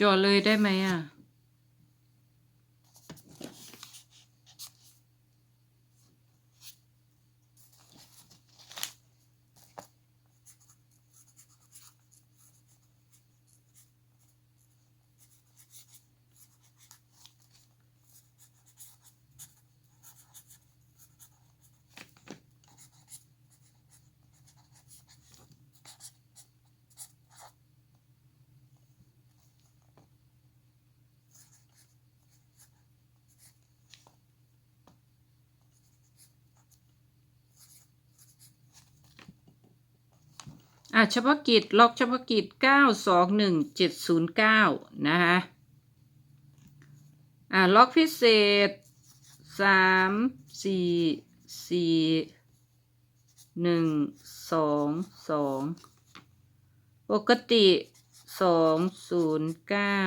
จอดเลยได้ไหมอะ อะเฉพาะกิจล็อกเฉพาะกิจเก้าสองหนึ่งเจ็ดศูนย์เก้านะคะอะล็อกพิเศษสามสี่สี่หนึ่งสองสองปกติสองศูนย์เก้า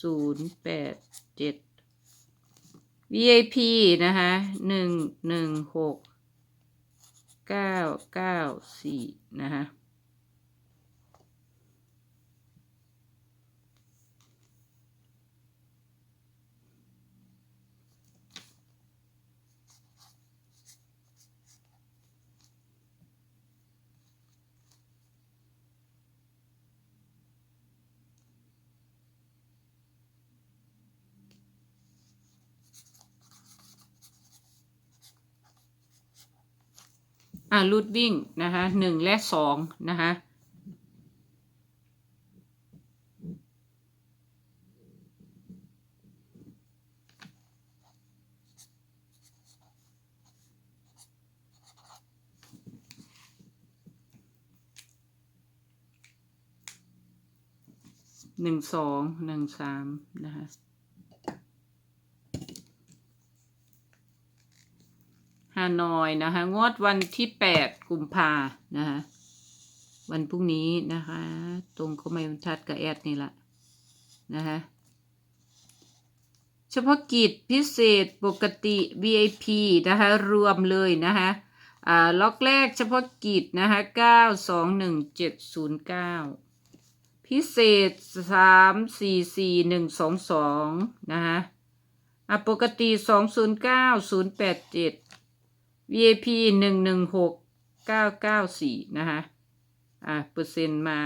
ศูนย์แปดเจ็ด VIP นะคะห กเก้าเก้าสี่นะฮะ อ่ารูดวิ่งนะคะหนึ่งและสองนะคะหนึ่งสองหนึ่งสามนะคะ ฮานอยนะคะงวดวันที่แปดกุมภานะคะวันพรุ่งนี้นะคะ ตรงก็ไม่ทัดกับแอดนี่ละนะคะเฉพาะกิจพิเศษปกติ VIP นะคะรวมเลยนะคะอ่าล็อกแรกเฉพาะกิจนะคะเก้าสองหนึ่งเจ็ดศูนย์เก้าพิเศษสามสี่สี่หนึ่งสองสองนะคะอะปกติสองศูนย์เก้าศูนย์แปดเจ็ด VIP หนึ่งหนึ่งหกเก้าเก้าสี่นะคะอะเปอร์เซ็นต์มา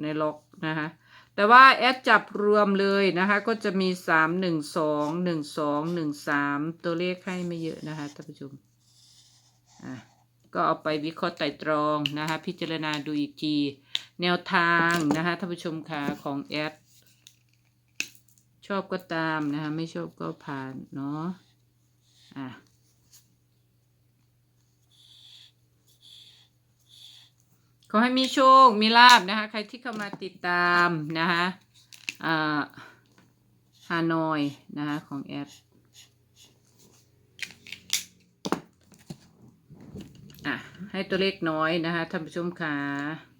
ในล็อกนะคะแต่ว่าแอดจับรวมเลยนะคะก็จะมีสามหนึ่งสองหนึ่งสองหนึ่งสามตัวเลขให้ไม่เยอะนะคะท่านผู้ชมอะก็เอาไปวิเคราะห์ไตร่ตรองนะคะพิจารณาดูอีกทีแนวทางนะคะท่านผู้ชมค่ะของแอดชอบก็ตามนะคะไม่ชอบก็ผ่านเนาะอะ อให้มีโชค มีลาบนะคะ ใครที่เข้ามาติดตามนะคะฮานอยนะคะของแอดอะให้ตัวเลขน้อยนะคะท่านผู้ชมค่ะ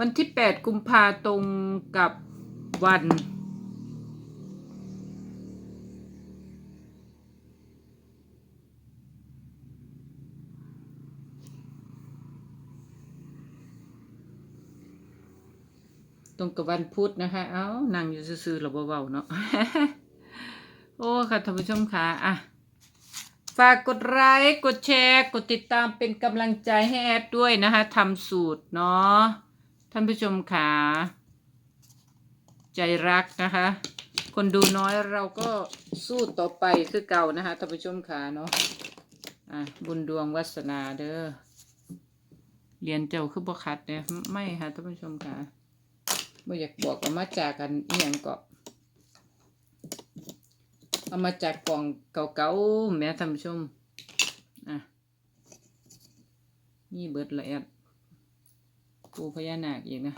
วันที่ 8 กุมภาตรงกับวันตรงกับวันพุธนะคะ เอ้านั่งอยู่ซื่อๆเราเบาๆเนาะ โอ้ค่ะท่านผู้ชมค่ะ อะ ฝากกดไลค์ กดแชร์ กดติดตามเป็นกำลังใจให้แอดด้วยนะคะทำสูตรเนาะ ท่านผู้ชมค่ะใจรักนะคะ คนดูน้อยเราก็สู้ต่อไปคือเก่านะคะท่านผู้ชมค่ะเนาะอะบุญดวงวัสนาเด้อเรียนเจ้าคือบ่คัดเนี่ยไม่ค่ะท่านผู้ชมค่ะบ่อยากบอกเอามาจากกันเอียงเก็เอามาจากกล่องเก่าๆแม่ท่านผู้ชมอะนี่เบิดละแอด ปูพญานาคอีกนะ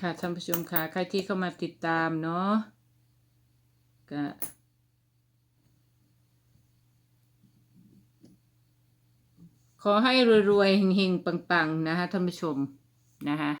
ค่ะท่านผู้ชมค่ะ ใครที่เข้ามาติดตามเนาะก็ ขอให้รวยๆเฮงๆปังๆนะคะท่านผู้ชมนะคะ